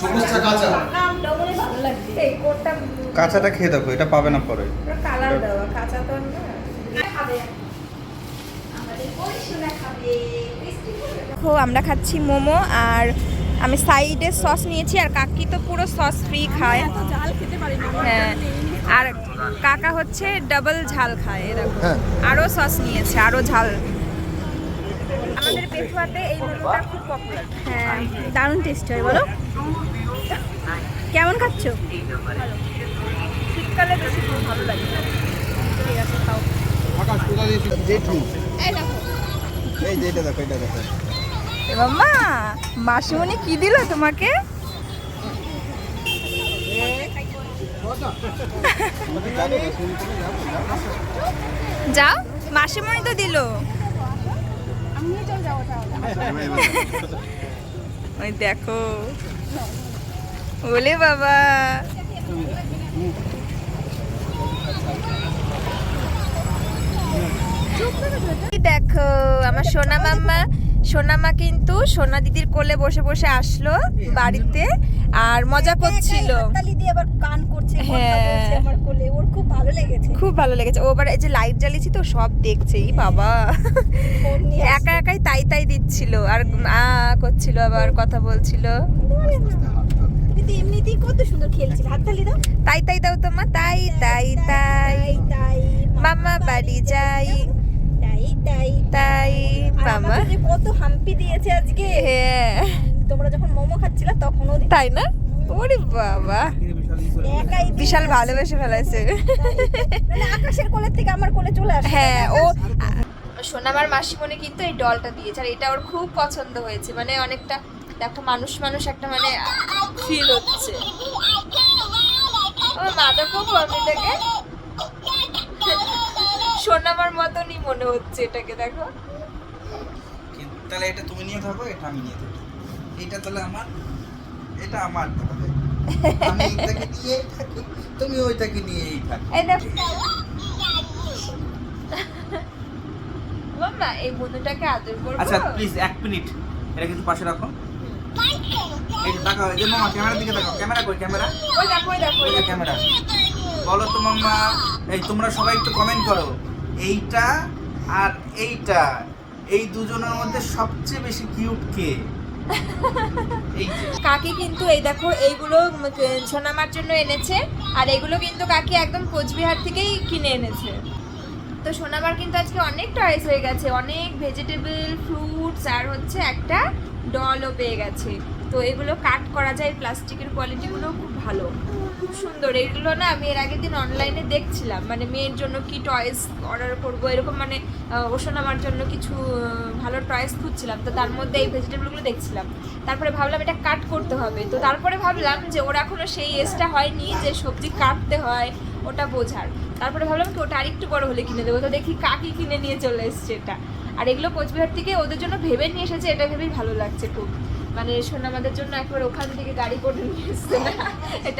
সবুজটা কাঁচা কাঁচাটা খেয়ে দেখো এটা পাবে না পরে। কালার দেওয়া কাঁচা তো দেখো আমরা খাচ্ছি মোমো আর আমি সাইডে সস নিয়েছি আর কাকি তো পুরো সস ফ্রি খায়। হ্যাঁ আর কাকা হচ্ছে ডাবল ঝাল খায় এরকম। আরও সস নিয়েছে আরও ঝাল। আমাদের পেটুয়াতে এই মোমোটা খুব পপুলার হ্যাঁ দারুণ টেস্ট হয় বলো। কেমন খাচ্ছ? শীতকালে বেশি ভালো লাগে। ঠিক আছে খাও। আকাশ কোথা দিয়েছি জেঠু। এই যে এটা দেখো এটা দেখো। মাম্মা মাসিমণি কি দিল তোমাকে? যাও মাসিমণি তো দিল আমি নিয়ে চলে যাব তাহলে ওই দেখো। ওলে বাবা। দেখো আমার সোনা মাম্মা। সোনা মা কিন্তু সোনা দিদির কোলে বসে বসে আসলো বাড়িতে আর মজা করছিল। হ্যাঁ। কোলে। ওর খুব ভালো লেগেছে। খুব ভালো লেগেছে। ও এবার এই যে লাইট জ্বালিয়েছি তো সব দেখছে। বাবা ফোন নিয়ে একা একাই তাই আর আ করছিল আবার কথা বলছিল। তুমি এমনিতেই কত সুন্দর খেলছিল। হাততালি দাও। তাই তাই দাও তোমার তাই তাই তাই। তাই মামা বাড়ি যাই। তাই তাই তাই মামা। কত হাম্পি দিয়েছে আজকে। হ্যাঁ। তোমরা যখন মোমো খাচ্ছিলে তখনও তাই না? ওরে বাবা। বিশাল ভালোবেসে ফেলেছে। মানে আকাশের কোলের থেকে আমার কোলে চলে আসে। হ্যাঁ ও সোনামার মাসিমণি কিন্তু এই ডলটা দিয়েছে আর এটা ওর খুব পছন্দ হয়েছে। মানে অনেকটা দেখো মানুষ মানুষ একটা মানে ফিল হচ্ছে। আমার আমি থেকে সোনামার মতনই মনে হচ্ছে এটাকে দেখো। তাহলে এটা তুমি নিয়ে থাকো এটা আমি নিয়ে থাকি এটা তাহলে আমার এটা আমার তাহলে। আমি এইটাকে নিয়েই থাকি তুমি ওইটাকে নিয়েই থাকো। দেখো মাম্মা এই বন্ধুটাকে আদর করব। আচ্ছা প্লিজ এক মিনিট। এটা কিন্তু পাশে রাখো। এই যে এই যে মামা ক্যামেরার দিকে তাকাও ক্যামেরা কই ক্যামেরা? ওই দেখো ওই দেখো ওই। ক্যামেরা। বলো তো মাম্মা এই তোমরা সবাই একটু কমেন্ট করো। এইটা আর এইটা এই দুজনের মধ্যে সবচেয়ে বেশি কিউট কে? এই কাকি কিন্তু এই দেখো এইগুলো সোনামার জন্য এনেছে। আর এগুলো কিন্তু কাকি একদম কোচবিহার থেকেই কিনে এনেছে। তো সোনাবার কিন্তু আজকে অনেক টয়েস হয়ে গেছে। অনেক ভেজিটেবল ফ্রুটস আর হচ্ছে একটা ডলও পেয়ে গেছে। তো এগুলো কাট করা যায় প্লাস্টিকের কোয়ালিটিগুলো খুব ভালো। খুব সুন্দর। এগুলো না আমি এর আগের দিন অনলাইনে দেখছিলাম। মানে মেয়ের জন্য কি টয়েস অর্ডার করব এরকম মানে আহ, ও সোনামার জন্য কিছু ভালো টয়েস খুঁজছিলাম। তো তার মধ্যে এই ভেজিটেবলগুলো দেখছিলাম। তারপরে ভাবলাম এটা কাট করতে হবে। তো তারপরে ভাবলাম যে ওরা এখনও সেই এজটা হয়নি যে সবজি কাটতে হয় ওটা বোঝার। তারপরে ভাবলাম কি ওটা আরেকটু বড় হলে কিনে দেবো। তো দেখি কাকি কিনে নিয়ে চলে এসছে এটা। আর এগুলো কোচবিহার থেকে ওদের জন্য ভেবে নিয়ে এসেছে, এটা ভেবেই ভালো লাগছে খুব। মানে শোন, আমাদের জন্য একবার ওখান থেকে গাড়ি করে নিয়ে এসছে। না এটা